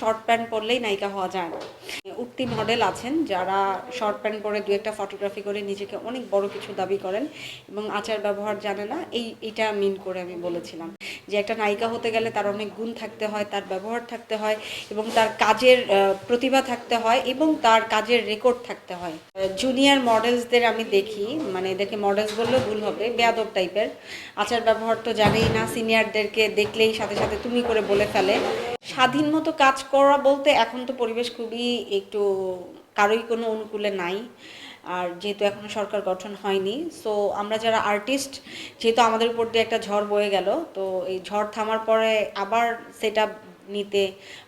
Short pant পরলেই নায়িকা হওয়া যায় না। উঠতি মডেল আছেন যারা শর্ট প্যান্ট পরে দু একটা ফটোগ্রাফি করে নিজেকে অনেক বড় কিছু দাবি করেন এবং আচার ব্যবহার জানে না, এই এটা মিন করে আমি বলেছিলাম। যে একটা নায়িকা হতে গেলে তার অনেক গুণ থাকতে হয়, তার ব্যবহার থাকতে হয় এবং তার কাজের প্রতিভা থাকতে হয় এবং তার কাজের রেকর্ড থাকতে হয়। জুনিয়র মডেলসদের আমি দেখি মানে এদেরকে মডেলস বললেও ভুল হবে, বেয়াদব টাইপের আচার ব্যবহার তো জানেই না সিনিয়রদেরকে দেখলেই সাথে সাথে তুমি করে বলে ফেলে। স্বাধীন মতো কাজ করা বলতে এখন তো পরিবেশ খুবই একটু কারোই কোনো অনুকূলে নাই। আর যেহেতু এখনও সরকার গঠন হয়নি সো আমরা যারা আর্টিস্ট যেহেতু আমাদের উপর দিয়ে একটা ঝড় বয়ে গেল, তো এই ঝড় থামার পরে আবার সেটা নিতে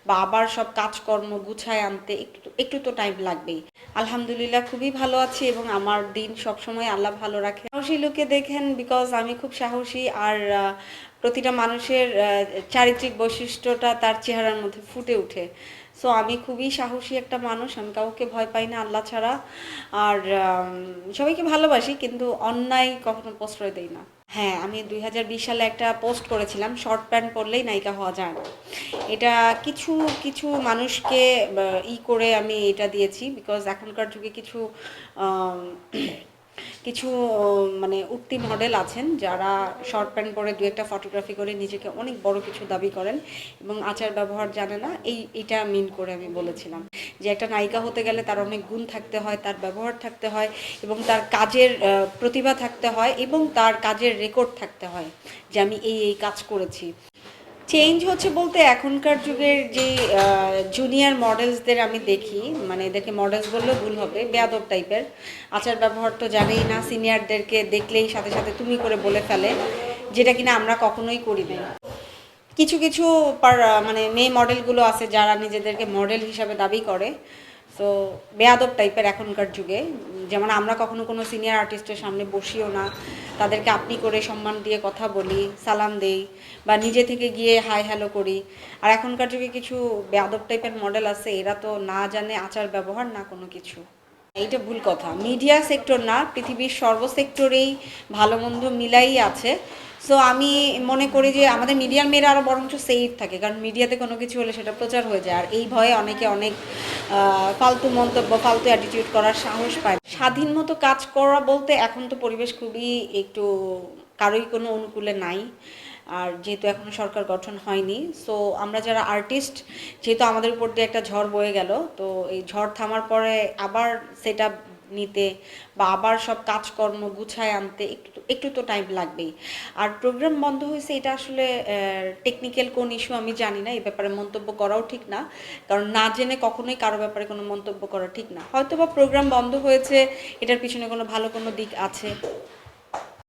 বা আবার সব কাজকর্ম গুছায় আনতে একটু একটু তো টাইম লাগবেই। আলহামদুলিল্লাহ খুবই ভালো আছি এবং আমার দিন সবসময় আল্লাহ ভালো রাখে। সাহসী লোকে দেখেন বিকজ আমি খুব সাহসী আর প্রতিটা মানুষের চারিত্রিক বৈশিষ্ট্যটা তার চেহারার মধ্যে ফুটে ওঠে। সো আমি খুবই সাহসী একটা মানুষ, আমি কাউকে ভয় পাই না আল্লাহ ছাড়া। আর সবাইকে ভালোবাসি, কিন্তু অন্যায় কখনো প্রশ্রয় দেই না। হ্যাঁ আমি দুই হাজার বিশ সালে একটা পোস্ট করেছিলাম শর্ট প্যান্ট পরলেই নায়িকা হওয়া যায় না। এটা কিছু কিছু মানুষকে ই করে আমি এটা দিয়েছি বিকজ এখনকার যুগে কিছু কিছু মানে উঠতি মডেল আছেন যারা শর্ট প্যান্ট পরে দু একটা ফটোগ্রাফি করে নিজেকে অনেক বড় কিছু দাবি করেন এবং আচার ব্যবহার জানে না, এই, এটা মিন করে আমি বলেছিলাম। যে একটা নায়িকা হতে গেলে তার অনেক গুণ থাকতে হয়, তার ব্যবহার থাকতে হয় এবং তার কাজের প্রতিভা থাকতে হয় এবং তার কাজের রেকর্ড থাকতে হয় যে আমি এই এই কাজ করেছি। চেঞ্জ হচ্ছে বলতে এখনকার যুগের যে জুনিয়র মডেলসদের আমি দেখি মানে এদেরকে মডেলস বললেও ভুল হবে, বেয়াদব টাইপের আচার ব্যবহার তো জানেই না সিনিয়রদেরকে দেখলেই সাথে সাথে তুমি করে বলে ফেলে, যেটা কিনা আমরা কখনোই করি না। কিছু কিছু পার মানে মেয়ে মডেলগুলো আছে যারা নিজেদেরকে মডেল হিসাবে দাবি করে। তো বেয়াদব টাইপের এখনকার যুগে, যেমন আমরা কখনো কোনো সিনিয়র আর্টিস্টের সামনে বসিও না তাদেরকে আপনি করে সম্মান দিয়ে কথা বলি, সালাম দেই বা নিজে থেকে গিয়ে হাই হ্যালো করি। আর এখনকার যুগে কিছু বেয়াদব টাইপের মডেল আছে, এরা তো না জানে আচার ব্যবহার না কোনো কিছু। এইটা ভুল কথা। মিডিয়া সেক্টর না, পৃথিবীর সর্ব সেক্টরেই ভালো মন্দ মিলাই আছে। সো আমি মনে করি যে আমাদের মিডিয়ার মেয়েরা আরও বরঞ্চ সেফ থাকে। কারণ মিডিয়াতে কোনো কিছু হলে সেটা প্রচার হয়ে যায়। আর এই ভয়ে অনেকে অনেক ফালতু মন্তব্য, ফালতু অ্যাটিটিউড করার সাহস পায়। স্বাধীন মতো কাজ করা বলতে এখন তো পরিবেশ খুবই একটু কারোই কোনো অনুকূলে নাই। আর যেহেতু এখনও সরকার গঠন হয়নি সো আমরা যারা আর্টিস্ট যেহেতু আমাদের উপর দিয়ে একটা ঝড় বয়ে গেল, তো এই ঝড় থামার পরে আবার সেটা নিতে বা আবার সব কাজকর্ম গুছায় আনতে একটু একটু তো টাইম লাগবেই। আর প্রোগ্রাম বন্ধ হয়েছে, এটা আসলে টেকনিক্যাল কোন ইস্যু আমি জানি না এ ব্যাপারে মন্তব্য করাও ঠিক না। কারণ না জেনে কখনোই কারও ব্যাপারে কোনো মন্তব্য করা ঠিক না। হয়তো বা প্রোগ্রাম বন্ধ হয়েছে, এটার পিছনে কোনো ভালো কোনো দিক আছে।